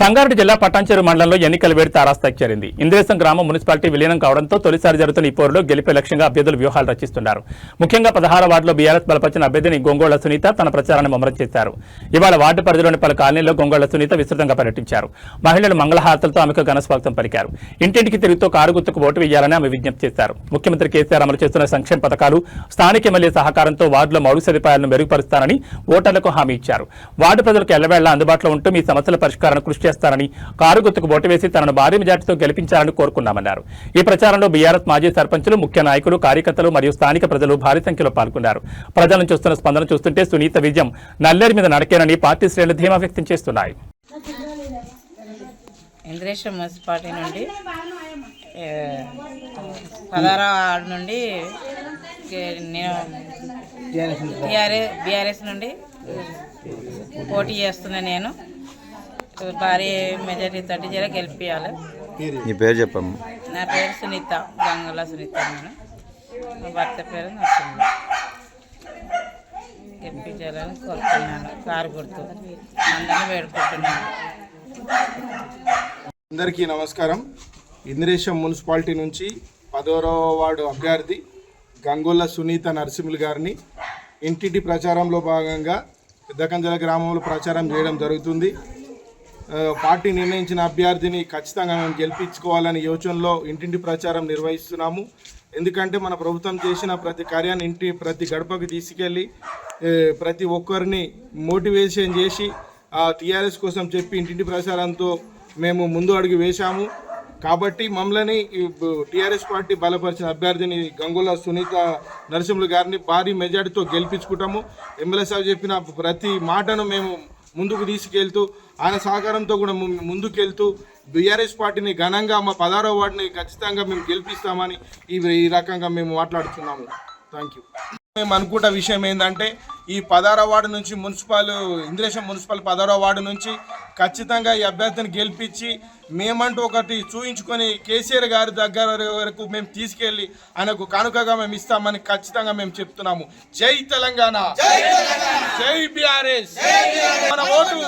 సంగారెడ్డి జిల్లా పటాన్చెరు మండలంలో ఎన్నికల వేడి తారాస్థాయికి చేరింది. ఇంద్రేశం గ్రామం మున్సిపాలిటీ విలీనం కావడంతో తొలిసారి జరుగుతున్న ఈ పోరులో గెలిపే లక్ష్యంగా అభ్యర్థులు వ్యూహాలు రచిస్తున్నారు. ముఖ్యంగా పదహార వార్డులో బీఆర్ఎస్ బలపరిచిన అభ్యర్థిని గొంగోళ్ళ సునీత తన ప్రచారాన్ని ముమ్మరం చేశారు. ఇవాళ వార్డు పరిధిలోని పలు కాలనీల్లో గొంగోళ్ళ సునీత విస్తృతంగా పర్యటించారు. మహిళలు మంగళహారతలతో ఆమెకు ఘనస్వాగతం పలికారు. ఇంటింటికి తిరుగుతూ కారు గుర్తుకు ఓటు వేయాలని ఆమె విజ్ఞప్తి చేశారు. ముఖ్యమంత్రి కేసీఆర్ అమలు చేస్తున్న సంక్షేమ పథకాలు స్థానిక ఎమ్మెల్యే సహకారంతో వార్డులో మౌలిక సదుపాయాలను మెరుగుపరుస్తారని ఓటర్లకు హామీ ఇచ్చారు. వార్డు ప్రజలకు ఎల్లవేళ్ళ అందుబాటులో ఉంటూ మీ సమస్యల పరిష్కారం కృషి చేస్తానని కారు గుర్తుకు ఓటు వేసి తనను భారీ మెజార్టీతో గెలిపించాలని కోరుకున్నామన్నారు. ఈ ప్రచారంలో బీఆర్ఎస్ మాజీ సర్పంచులు ముఖ్య నాయకులు కార్యకర్తలు మరియు స్థానిక ప్రజలు భారీ సంఖ్యలో పాల్గొన్నారు. ప్రజల నుంచి వస్తున్న స్పందన చూస్తుంటే సునీత విజయం నల్లేరు మీద నడకేనని పార్టీ శ్రేణులు ధీమా వ్యక్తం చేస్తున్నాయి. మున్సిపాలిటీ నుండి నుండి నేను టీఆర్ఎస్ బీఆర్ఎస్ నుండి పోటీ చేస్తున్నా నేను. భారీ మెజారిటీ తోటి జర గెలిపించాలి నీ పేరు చెప్పమ్మా. నా పేరు సునీత గంగుల సునీత నేను భర్త పేరు నచ్చింది గెలిపించాలని కోరుతున్నాను. కారు గుర్తు. అందరినీ వేడుకుంటున్నాను. అందరికీ నమస్కారం. ఇంద్రేశం మున్సిపాలిటీ నుంచి పదోరవ వార్డు అభ్యర్థి గంగొల్ల సునీత నరసింహులు గారిని ఇంటింటి ప్రచారంలో భాగంగా పెద్దకంజల గ్రామంలో ప్రచారం చేయడం జరుగుతుంది. పార్టీ నిర్ణయించిన అభ్యర్థిని ఖచ్చితంగా మేము గెలిపించుకోవాలని యోచనలో ఇంటింటి ప్రచారం నిర్వహిస్తున్నాము. ఎందుకంటే మన ప్రభుత్వం చేసిన ప్రతి కార్యాన్ని ఇంటి ప్రతి గడపకి తీసుకెళ్ళి ప్రతి ఒక్కరిని మోటివేషన్ చేసి ఆ టీఆర్ఎస్ కోసం చెప్పి ఇంటింటి ప్రచారంతో మేము ముందు అడుగు వేశాము. కాబట్టి మమ్మల్ని టీఆర్ఎస్ పార్టీ బలపరిచిన అభ్యర్థిని గంగుల సునీత నరసింహులు గారిని భారీ మెజార్టీతో గెలిపించుకుంటాము. ఎమ్మెల్యే సార్ చెప్పిన ప్రతి మాటను మేము ముందుకు తీసుకెళ్తూ ఆయన సహకారంతో కూడా ముందుకెళ్తూ బీఆర్ఎస్ పార్టీని ఘనంగా మా పదహారో వార్డుని ఖచ్చితంగా మేము గెలిపిస్తామని ఈ ఈ రకంగా మేము మాట్లాడుతున్నాము. థ్యాంక్ యూ మేము అనుకుంట విషయం ఏంటంటే ఈ పదహారో వార్డు నుంచి మున్సిపల్ ఇంద్రేశం మున్సిపల్ పదారో వార్డు నుంచి ఖచ్చితంగా ఈ అభ్యర్థిని గెలిపించి మేమంటూ ఒకటి చూయించుకొని కేసీఆర్ గారి దగ్గర వరకు మేము తీసుకెళ్ళి ఆయనకు కానుకగా మేము ఇస్తామని ఖచ్చితంగా మేము చెప్తున్నాము. జై తెలంగాణ! జై బీఆర్ఎస్. మన ఓటు.